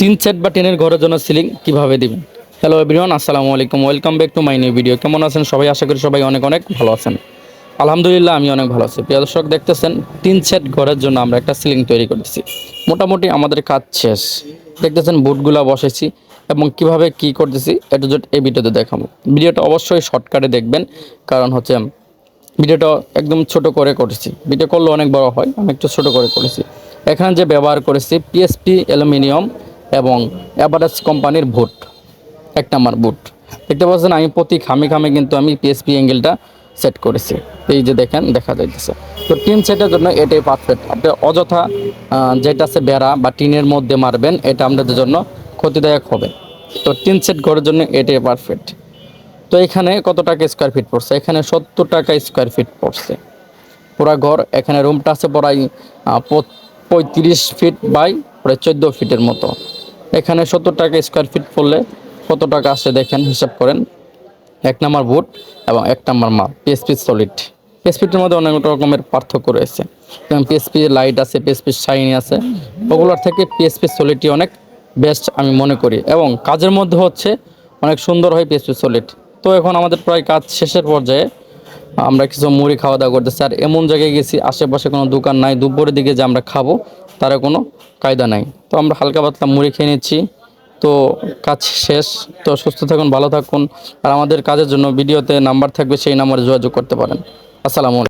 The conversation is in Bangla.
তিন সেট বা টেনের ঘরের জন্য সিলিং কীভাবে দিবেন? হ্যালো এভরিওয়ান আসসালামু আলাইকুম welcome back to my new video কেমন আছেন সবাই? আশা করি সবাই অনেক অনেক ভালো আছেন। আলহামদুলিল্লাহ, আমি অনেক ভালো আছি। প্রিয় দর্শক, দেখতেছেন, তিন সেট ঘরের জন্য আমরা একটা সিলিং তৈরি করেছি। মোটামুটি আমাদের কাজ শেষ। দেখতেছেন বুটগুলা বসেছি এবং কীভাবে কি করতেছি এটা জট এই ভিডিওতে দেখাবো। ভিডিওটা অবশ্যই শর্টকাটে দেখবেন, কারণ হচ্ছে ভিডিওটা একদম ছোট করে করেছি। ভিডিও করলে অনেক বড় হয়, আমি একটু ছোট করে করেছি। এখানে যে ব্যবহার করেছি পিএসপি অ্যালুমিনিয়াম এবং অ্যাভারেজ কোম্পানির ভুট এক নাম্বার বুট দেখতে পাচ্ছেন, আমি প্রতি খামে খামে কিন্তু আমি পিএসপি অ্যাঙ্গেলটা সেট করেছি। এই যে দেখেন, দেখা যাইতেছে। তো টিন সেটের জন্য এটাই পারফেক্ট আপনি অযথা যেটা আছে বেড়া বা টিনের মধ্যে মারবেন, এটা আপনাদের জন্য ক্ষতিদায়ক হবে। তো টিন সেট ঘরের জন্য এটাই পারফেক্ট তো এখানে কত টাকা স্কোয়ার ফিট পড়ছে? এখানে সত্তর টাকা স্কোয়ার ফিট পড়ছে। পুরা ঘর, এখানে রুমটা আছে প্রায় পঁয়ত্রিশ ফিট বাই প্রায় চোদ্দ ফিটের মতো। এখানে সত্তর টাকা স্কোয়ার ফিট পড়লে কত টাকা আসে দেখেন, হিসাব করেন। এক নাম্বার বুট এবং এক নাম্বার মাল পিএসপি সলিড পিএসপিটির মধ্যে অনেক রকমের পার্থক্য রয়েছে। যেমন পিএসপি লাইট আছে পিএসপি শাইনি আছে। ওগুলোর থেকে পিএসপি সলিডটি অনেক বেস্ট আমি মনে করি। এবং কাজের মধ্যে হচ্ছে অনেক সুন্দর হয় পিএসপি সলিড তো এখন আমাদের প্রায় কাজ শেষের পর্যায়ে আমরা কিছু মুড়ি খাওয়া দাওয়া করতেছি। আর এমন জায়গায় গেছি, আশেপাশে কোনো দোকান নাই, দুপুরের দিকে যে আমরা খাব, তার কোনো কায়দা নাই। তো আমরা হালকা পাতলা মুড়ি খেয়ে নিচ্ছি। তো কাজ শেষ। তো সুস্থ থাকুন, ভালো থাকুন। আর আমাদের কাজের জন্য ভিডিওতে নাম্বার থাকবে, সেই নাম্বারে যোগাযোগ করতে পারেন। আসসালামু